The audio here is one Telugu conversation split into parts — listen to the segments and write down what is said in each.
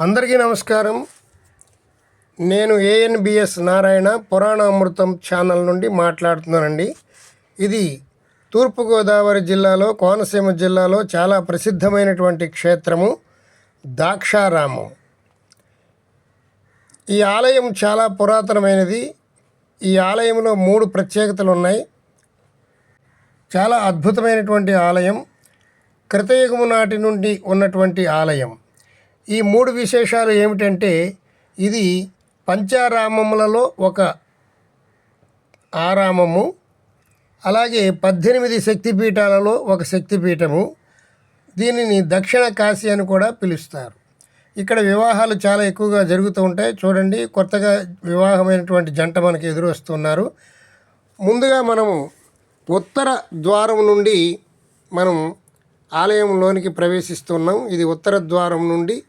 అందరికీ నమస్కారం. నేను ఏఎన్బిఎస్ నారాయణ పురాణామృతం ఛానల్ నుండి మాట్లాడుతున్నానండి. ఇది తూర్పుగోదావరి జిల్లాలో కోనసీమ జిల్లాలో చాలా ప్రసిద్ధమైనటువంటి క్షేత్రము దాక్షారామం. ఈ ఆలయం చాలా పురాతనమైనది. ఈ ఆలయంలో మూడు ప్రత్యేకతలు ఉన్నాయి. చాలా అద్భుతమైనటువంటి ఆలయం. కృతయుగము నాటి నుండి ఉన్నటువంటి ఆలయం. ఈ మూడు విశేషాలు ఏమిటంటే ఇది పంచారామములలో ఒక ఆరామము అలాగే పద్దెనిమిది శక్తిపీఠాలలో ఒక శక్తిపీఠము దీనిని దక్షిణ కాశీ అని కూడా పిలుస్తారు. ఇక్కడ వివాహాలు చాలా ఎక్కువగా జరుగుతూ ఉంటాయి. చూడండి కొత్తగా వివాహమైనటువంటి జంట మనకి ఎదురు వస్తున్నారు. ముందుగా మనము ఉత్తర ద్వారం నుండి మనం ఆలయంలోనికి ప్రవేశిస్తున్నాం. ఇది ఉత్తర ద్వారం నుండి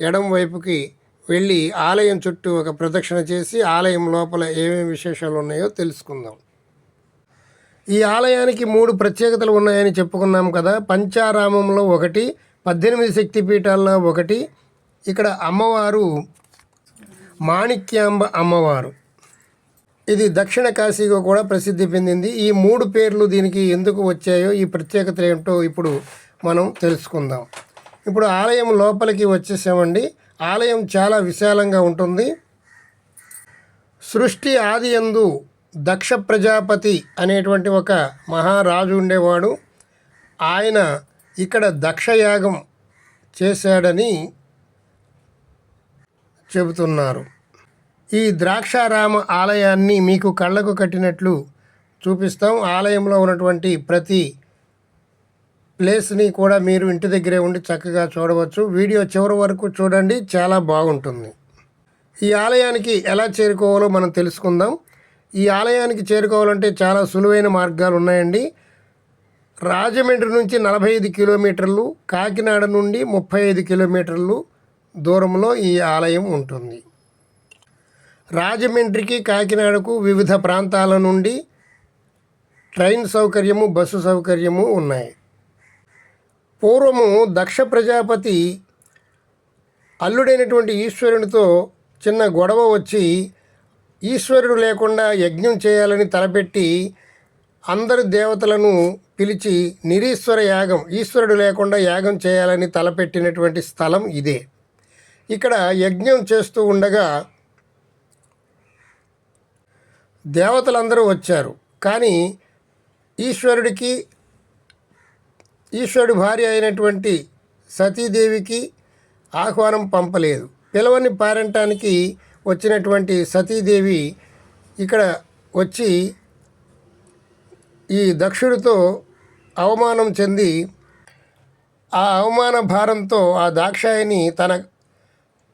ఎడం వైపుకి వెళ్ళి ఆలయం చుట్టూ ఒక ప్రదక్షిణ చేసి ఆలయం లోపల ఏమేమి విశేషాలు ఉన్నాయో తెలుసుకుందాం. ఈ ఆలయానికి మూడు ప్రత్యేకతలు ఉన్నాయని చెప్పుకున్నాం కదా. పంచారామంలో ఒకటి పద్దెనిమిది శక్తిపీఠాల్లో ఒకటి ఇక్కడ అమ్మవారు మాణిక్యాంబ అమ్మవారు. ఇది దక్షిణ కాశీగా కూడా ప్రసిద్ధి పొందింది. ఈ మూడు పేర్లు దీనికి ఎందుకు వచ్చాయో ఈ ప్రత్యేకతలు ఏమిటో ఇప్పుడు మనం తెలుసుకుందాం. ఇప్పుడు ఆలయం లోపలికి వచ్చేసామండి. ఆలయం చాలా విశాలంగా ఉంటుంది. సృష్టి ఆది ఎందు దక్ష ప్రజాపతి అనేటువంటి ఒక మహారాజు ఉండేవాడు. ఆయన ఇక్కడ దక్షయాగం చేశాడని చెబుతున్నారు. ఈ ద్రాక్షారామ ఆలయాన్ని మీకు కళ్ళకు కట్టినట్లు చూపిస్తాం. ఆలయంలో ఉన్నటువంటి ప్రతి ప్లేస్ని కూడా మీరు ఇంటి దగ్గరే ఉండి చక్కగా చూడవచ్చు. వీడియో చివరి వరకు చూడండి చాలా బాగుంటుంది. ఈ ఆలయానికి ఎలా చేరుకోవాలో మనం తెలుసుకుందాం. ఈ ఆలయానికి చేరుకోవాలంటే చాలా సులువైన మార్గాలు ఉన్నాయండి. రాజమండ్రి నుంచి నలభై ఐదు కిలోమీటర్లు కాకినాడ నుండి ముప్పై ఐదు కిలోమీటర్లు దూరంలో ఈ ఆలయం ఉంటుంది. రాజమండ్రికి కాకినాడకు వివిధ ప్రాంతాల నుండి ట్రైన్ సౌకర్యము బస్సు సౌకర్యము ఉన్నాయి. పూర్వము దక్ష ప్రజాపతి అల్లుడైనటువంటి ఈశ్వరునితో చిన్న గొడవ వచ్చి ఈశ్వరుడు లేకుండా యజ్ఞం చేయాలని తలపెట్టి అందరు దేవతలను పిలిచి నిరీశ్వర యాగం ఈశ్వరుడు లేకుండా యాగం చేయాలని తలపెట్టినటువంటి స్థలం ఇదే. ఇక్కడ యజ్ఞం చేస్తూ ఉండగా దేవతలందరూ వచ్చారు. కానీ ఈశ్వరుడికి ఈశ్వరుడి భార్య అయినటువంటి సతీదేవికి ఆహ్వానం పంపలేదు. పిలవని పారంటానికి వచ్చినటువంటి సతీదేవి ఇక్కడ వచ్చి ఈ దక్షుడితో అవమానం చెంది ఆ అవమాన భారంతో ఆ దాక్షాయిని తన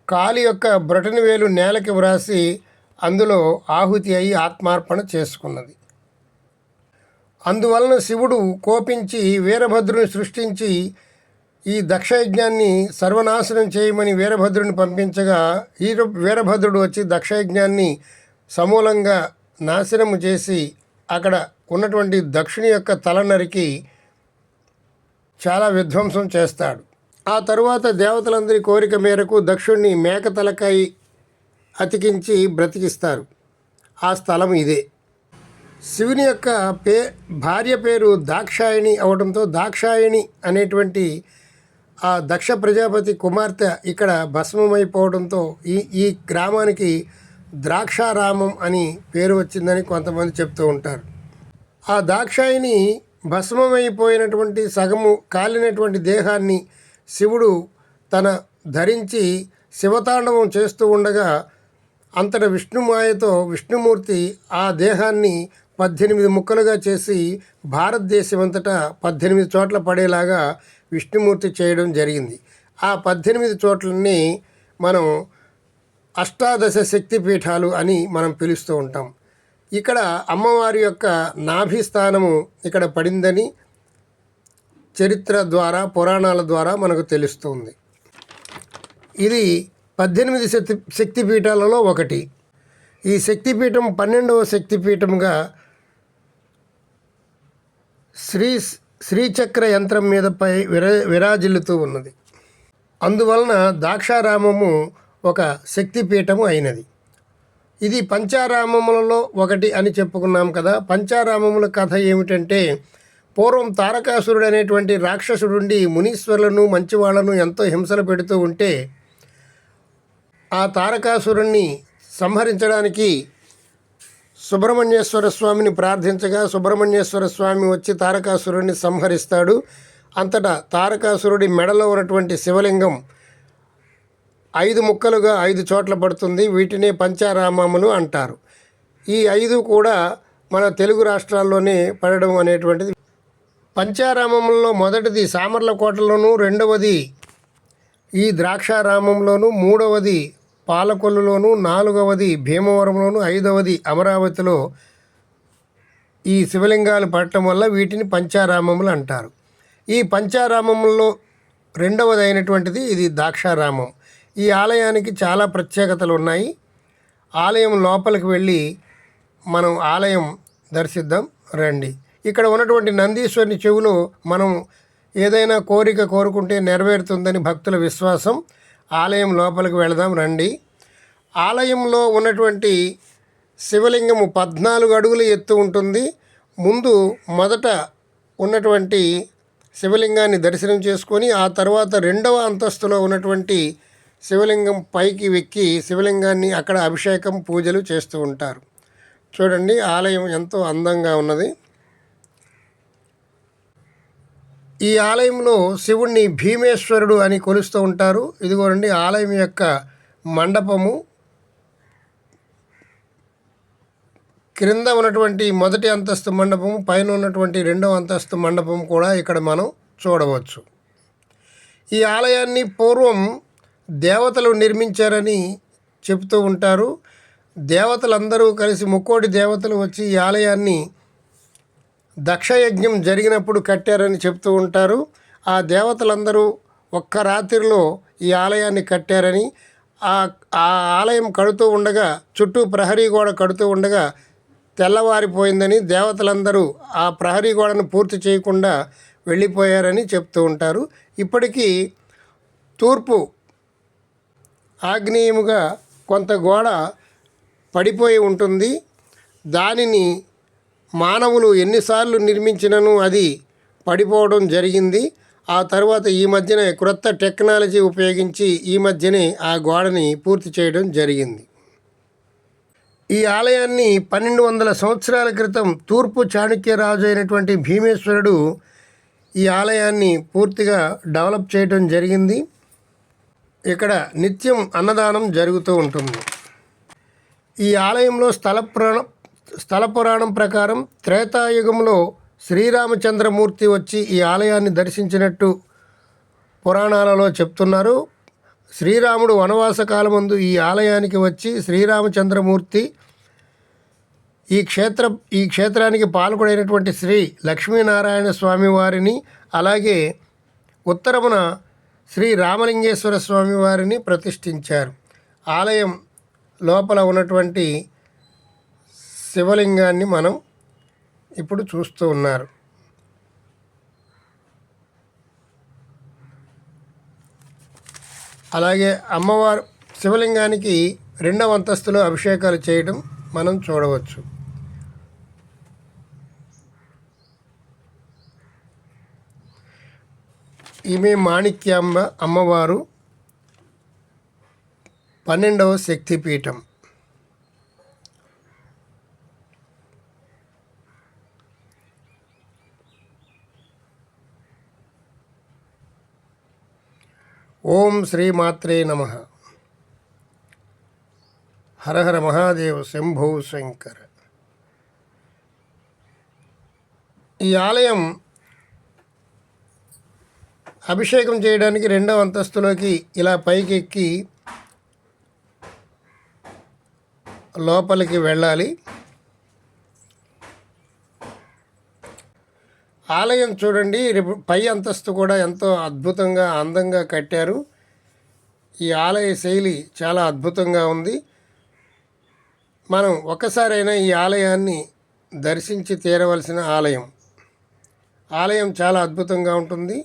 కాలి యొక్క బ్రటని వేలు నేలకి వ్రాసి అందులో ఆహుతి అయి ఆత్మార్పణ చేసుకున్నది. అందువలన శివుడు కోపించి వీరభద్రుని సృష్టించి ఈ దక్షయజ్ఞాన్ని సర్వనాశనం చేయమని వీరభద్రుని పంపించగా ఈ వీరభద్రుడు వచ్చి దక్షయజ్ఞాన్ని సమూలంగా నాశనము చేసి అక్కడ ఉన్నటువంటి దక్షిణ యొక్క తల నరికి చాలా విధ్వంసం చేస్తాడు. ఆ తరువాత దేవతలందరి కోరిక మేరకు దక్షుణ్ణి మేక తలకాయ అతికించి బ్రతికిస్తారు. ఆ స్థలం ఇదే. శివుని యొక్క పే భార్య పేరు దాక్షాయణి అవడంతో దాక్షాయణి అనేటువంటి ఆ దక్ష ప్రజాపతి కుమార్తె ఇక్కడ భస్మమైపోవడంతో ఈ ఈ గ్రామానికి ద్రాక్షారామం అని పేరు వచ్చిందని కొంతమంది చెప్తూ ఉంటారు. ఆ దాక్షాయిని భస్మమైపోయినటువంటి సగము కాలినటువంటి దేహాన్ని శివుడు తన ధరించి శివతాండవం చేస్తూ ఉండగా అంతట విష్ణుమాయతో విష్ణుమూర్తి ఆ దేహాన్ని పద్దెనిమిది ముక్కలుగా చేసి భారతదేశమంతటా పద్దెనిమిది చోట్ల పడేలాగా విష్ణుమూర్తి చేయడం జరిగింది. ఆ పద్దెనిమిది చోట్లని మనం అష్టాదశ శక్తిపీఠాలు అని మనం పిలుస్తూ ఉంటాం. ఇక్కడ అమ్మవారి యొక్క నాభి స్థానము ఇక్కడ పడిందని చరిత్ర ద్వారా పురాణాల ద్వారా మనకు తెలుస్తుంది. ఇది పద్దెనిమిది శక్తి శక్తిపీఠాలలో ఒకటి. ఈ శక్తిపీఠం పన్నెండవ శక్తిపీఠంగా శ్రీ శ్రీచక్ర యంత్రం మీదపై విర విరాజిల్లుతూ ఉన్నది. అందువలన దాక్షారామము ఒక శక్తిపీఠము అయినది. ఇది పంచారామములలో ఒకటి అని చెప్పుకున్నాం కదా. పంచారామముల కథ ఏమిటంటే పూర్వం తారకాసురుడు అనేటువంటి రాక్షసుడుండి మునీశ్వరులను మంచివాళ్ళను ఎంతో హింసలు పెడుతూ ఉంటే ఆ తారకాసురుణ్ణి సంహరించడానికి సుబ్రహ్మణ్యేశ్వర స్వామిని ప్రార్థించగా సుబ్రహ్మణ్యేశ్వర స్వామి వచ్చి తారకాసురుడిని సంహరిస్తాడు. అంతటా తారకాసురుడి మెడలో ఉన్నటువంటి శివలింగం ఐదు ముక్కలుగా ఐదు చోట్ల పడుతుంది. వీటినే పంచారామములు అంటారు. ఈ ఐదు కూడా మన తెలుగు రాష్ట్రాల్లోనే పడడం అనేటువంటిది. పంచారామములలో మొదటిది సామర్లకోటలోను రెండవది ఈ ద్రాక్షారామంలోను మూడవది పాలకొల్లులోను నాలుగవది భీమవరంలోను ఐదవది అమరావతిలో ఈ శివలింగాలు పడటం వల్ల వీటిని పంచారామములు అంటారు. ఈ పంచారామముల్లో రెండవది అయినటువంటిది ఇది దాక్షారామం. ఈ ఆలయానికి చాలా ప్రత్యేకతలు ఉన్నాయి. ఆలయం లోపలికి వెళ్ళి మనం ఆలయం దర్శిద్దాం రండి. ఇక్కడ ఉన్నటువంటి నందీశ్వరుని చెవులో మనం ఏదైనా కోరిక కోరుకుంటే నెరవేరుతుందని భక్తుల విశ్వాసం. ఆలయం లోపలికి వెళదాం రండి. ఆలయంలో ఉన్నటువంటి శివలింగము పద్నాలుగు అడుగులు ఎత్తు ఉంటుంది. ముందు మొదట ఉన్నటువంటి శివలింగాన్ని దర్శనం చేసుకొని ఆ తర్వాత రెండవ అంతస్తులో ఉన్నటువంటి శివలింగం పైకి వెక్కి శివలింగాన్ని అక్కడ అభిషేకం పూజలు చేస్తూ ఉంటారు. చూడండి ఆలయం ఎంతో అందంగా ఉన్నది. ఈ ఆలయంలో శివుణ్ణి భీమేశ్వరుడు అని కొలుస్తూ ఉంటారు. ఇదిగోనండి ఆలయం యొక్క మండపము. క్రింద ఉన్నటువంటి మొదటి అంతస్తు మండపం పైన ఉన్నటువంటి రెండవ అంతస్తు మండపం కూడా ఇక్కడ మనం చూడవచ్చు. ఈ ఆలయాన్ని పూర్వం దేవతలు నిర్మించారని చెబుతూ ఉంటారు. దేవతలందరూ కలిసి ముక్కోటి దేవతలు వచ్చి ఈ ఆలయాన్ని దక్షయజ్ఞం జరిగినప్పుడు కట్టారని చెప్తూ ఉంటారు. ఆ దేవతలందరూ ఒక్క రాత్రిలో ఈ ఆలయాన్ని కట్టారని ఆ ఆలయం కడుతూ ఉండగా చుట్టూ ప్రహరీ గోడ కడుతూ ఉండగా తెల్లవారిపోయిందని దేవతలందరూ ఆ ప్రహరీ గోడను పూర్తి చేయకుండా వెళ్ళిపోయారని చెప్తూ ఉంటారు. ఇప్పటికీ తూర్పు ఆగ్నేయముగా కొంత గోడ పడిపోయి ఉంటుంది. దానిని మానవులు ఎన్నిసార్లు నిర్మించినను అది పడిపోవడం జరిగింది. ఆ తర్వాత ఈ మధ్యనే క్రొత్త టెక్నాలజీ ఉపయోగించి ఈ మధ్యనే ఆ గోడని పూర్తి చేయడం జరిగింది. ఈ ఆలయాన్ని పన్నెండు వందల సంవత్సరాల క్రితం తూర్పు చాణక్య రాజు అయినటువంటి భీమేశ్వరుడు ఈ ఆలయాన్ని పూర్తిగా డెవలప్ చేయడం జరిగింది. ఇక్కడ నిత్యం అన్నదానం జరుగుతూ ఉంటుంది. ఈ ఆలయంలో స్థల ప్రణ స్థల పురాణం ప్రకారం త్రేతాయుగంలో శ్రీరామచంద్రమూర్తి వచ్చి ఈ ఆలయాన్ని దర్శించినట్టు పురాణాలలో చెప్తున్నారు. శ్రీరాముడు వనవాస కాలమందు ఈ ఆలయానికి వచ్చి శ్రీరామచంద్రమూర్తి ఈ క్షేత్ర ఈ క్షేత్రానికి పాల్గొనైనటువంటి శ్రీ లక్ష్మీనారాయణ స్వామి వారిని అలాగే ఉత్తరమున శ్రీ రామలింగేశ్వర స్వామి వారిని ప్రతిష్ఠించారు. ఆలయం లోపల ఉన్నటువంటి శివలింగాన్ని మనం ఇప్పుడు చూస్తూ ఉన్నారు. అలాగే అమ్మవారు శివలింగానికి రెండవ అంతస్తులో అభిషేకాలు చేయడం మనం చూడవచ్చు. ఈమె మాణిక్యాంబ అమ్మవారు పన్నెండవ శక్తిపీఠం. ఓం శ్రీమాత్రే నమ. హరహర మహాదేవ శంభో శంకర. ఈ ఆలయం అభిషేకం చేయడానికి రెండవ అంతస్తులోకి ఇలా పైకి ఎక్కి లోపలికి వెళ్ళాలి. ఆలయం చూడండి. రేపు పై అంతస్తు కూడా ఎంతో అద్భుతంగా అందంగా కట్టారు. ఈ ఆలయ శైలి చాలా అద్భుతంగా ఉంది. మనం ఒక్కసారైనా ఈ ఆలయాన్ని దర్శించి తీరవలసిన ఆలయం. ఆలయం చాలా అద్భుతంగా ఉంటుంది.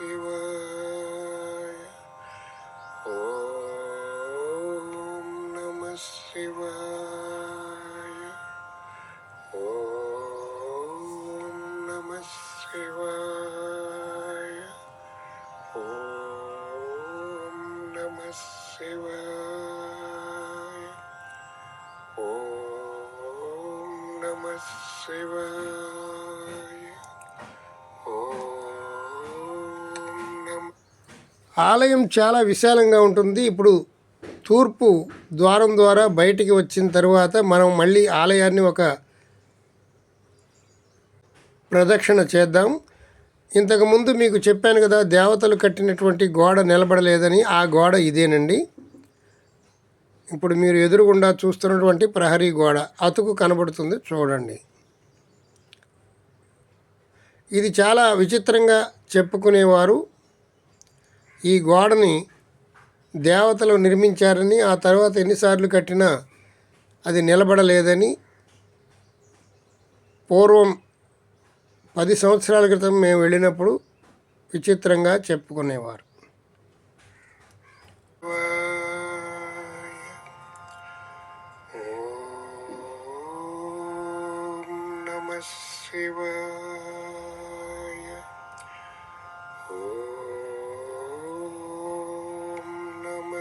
శివాయ ఆలయం చాలా విశాలంగా ఉంటుంది. ఇప్పుడు తూర్పు ద్వారం ద్వారా బయటికి వచ్చిన తర్వాత మనం మళ్ళీ ఆలయాన్ని ఒక ప్రదక్షిణ చేద్దాం. ఇంతకుముందు మీకు చెప్పాను కదా దేవతలు కట్టినటువంటి గోడ నిలబడలేదని. ఆ గోడ ఇదేనండి. ఇప్పుడు మీరు ఎదురుగుండా చూస్తున్నటువంటి ప్రహరీ గోడ అతుకు కనబడుతుంది చూడండి. ఇది చాలా విచిత్రంగా చెప్పుకునేవారు. ఈ గోడని దేవతలు నిర్మించారని ఆ తర్వాత ఎన్నిసార్లు కట్టినా అది నిలబడలేదని పూర్వం పది సంవత్సరాల క్రితం మేము వెళ్ళినప్పుడు విచిత్రంగా చెప్పుకునేవారు. నమ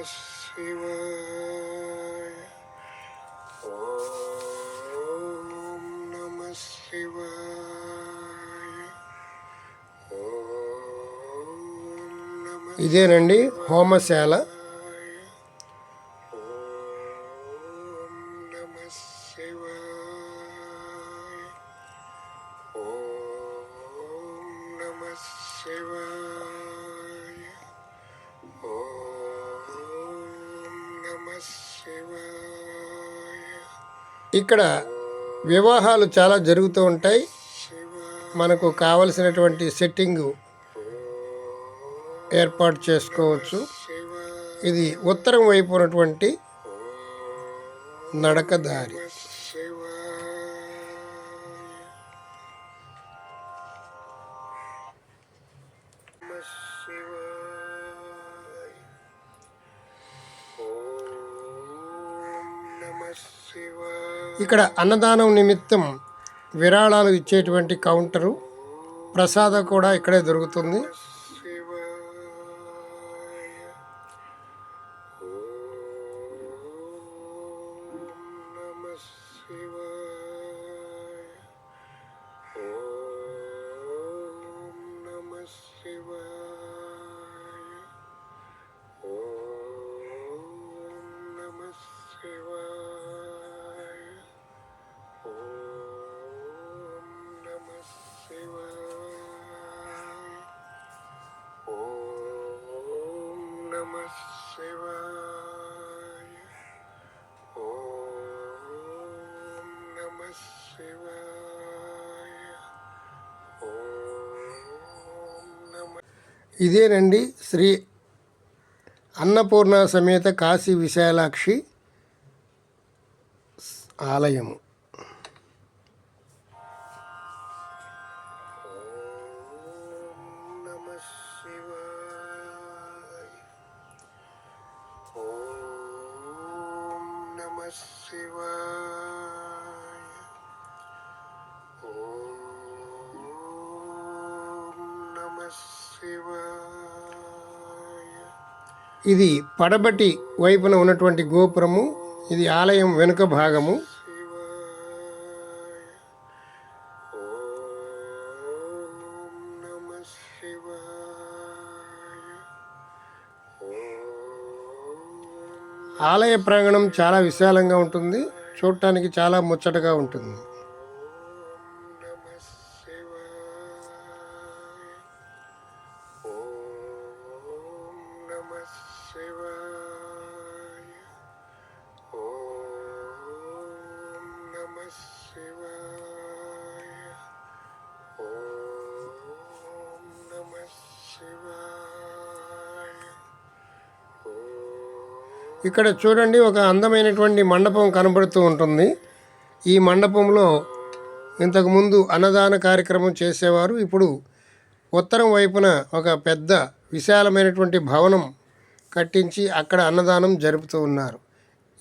శివాయ ఓం నమ శివాయ ఇదేనండి హోమశాల. ఇక్కడ వివాహాలు చాలా జరుగుతూ ఉంటాయి. మనకు కావలసినటువంటి సెట్టింగు ఏర్పాటు చేసుకోవచ్చు. ఇది ఉత్తరం వైపు ఉన్నటువంటి నడక ఇక్కడ అన్నదానం నిమిత్తం విరాళాలు ఇచ్చేటువంటి కౌంటరు ప్రసాదం కూడా ఇక్కడే దొరుకుతుంది. శివాయ ఓం నమ శివాయ ఓం నమ ఇదేనండి శ్రీ అన్నపూర్ణ సమేత కాశీ విశాలాక్షి ఆలయము. ఇది పడబటి వైపున ఉన్నటువంటి గోపురము ఇది ఆలయం వెనుక భాగము. ఆలయ ప్రాంగణం చాలా విశాలంగా ఉంటుంది చూడటానికి చాలా ముచ్చటగా ఉంటుంది. ఇక్కడ చూడండి ఒక అందమైనటువంటి మండపం కనబడుతూ ఉంటుంది. ఈ మండపంలో ఇంతకుముందు అన్నదాన కార్యక్రమం చేసేవారు. ఇప్పుడు ఉత్తరం వైపున ఒక పెద్ద విశాలమైనటువంటి భవనం కట్టించి అక్కడ అన్నదానం జరుపుతూ ఉన్నారు.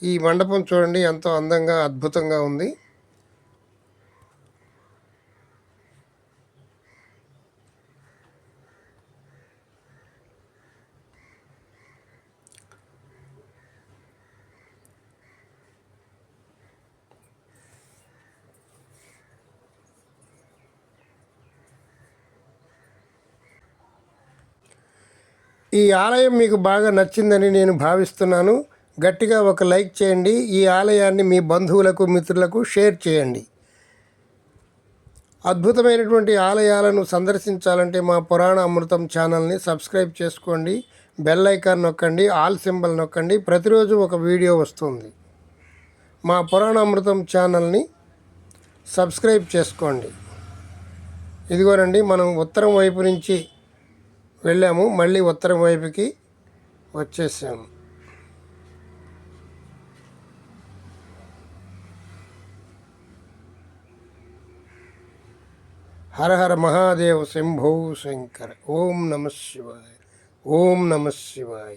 ఈ మండపం చూడండి ఎంతో అందంగా అద్భుతంగా ఉంది. ఈ ఆలయం మీకు బాగా నచ్చిందని నేను భావిస్తున్నాను. గట్టిగా ఒక లైక్ చేయండి. ఈ ఆలయాన్ని మీ బంధువులకు మిత్రులకు షేర్ చేయండి. అద్భుతమైనటువంటి ఆలయాలను సందర్శించాలంటే మా పురాణ అమృతం ఛానల్ని సబ్స్క్రైబ్ చేసుకోండి. బెల్ ఐకాన్ నొక్కండి. ఆల్ సింబల్ నొక్కండి. ప్రతిరోజు ఒక వీడియో వస్తుంది. మా పురాణ అమృతం ఛానల్ని సబ్స్క్రైబ్ చేసుకోండి. ఇదిగోనండి మనం ఉత్తరం వైపు నుంచి వెళ్ళాము. మళ్ళీ ఉత్తరం వైపుకి వచ్చేసాము. హర హర మహాదేవ శంభో శంకర. ఓం నమ శివాయ. ఓం నమ శివాయ.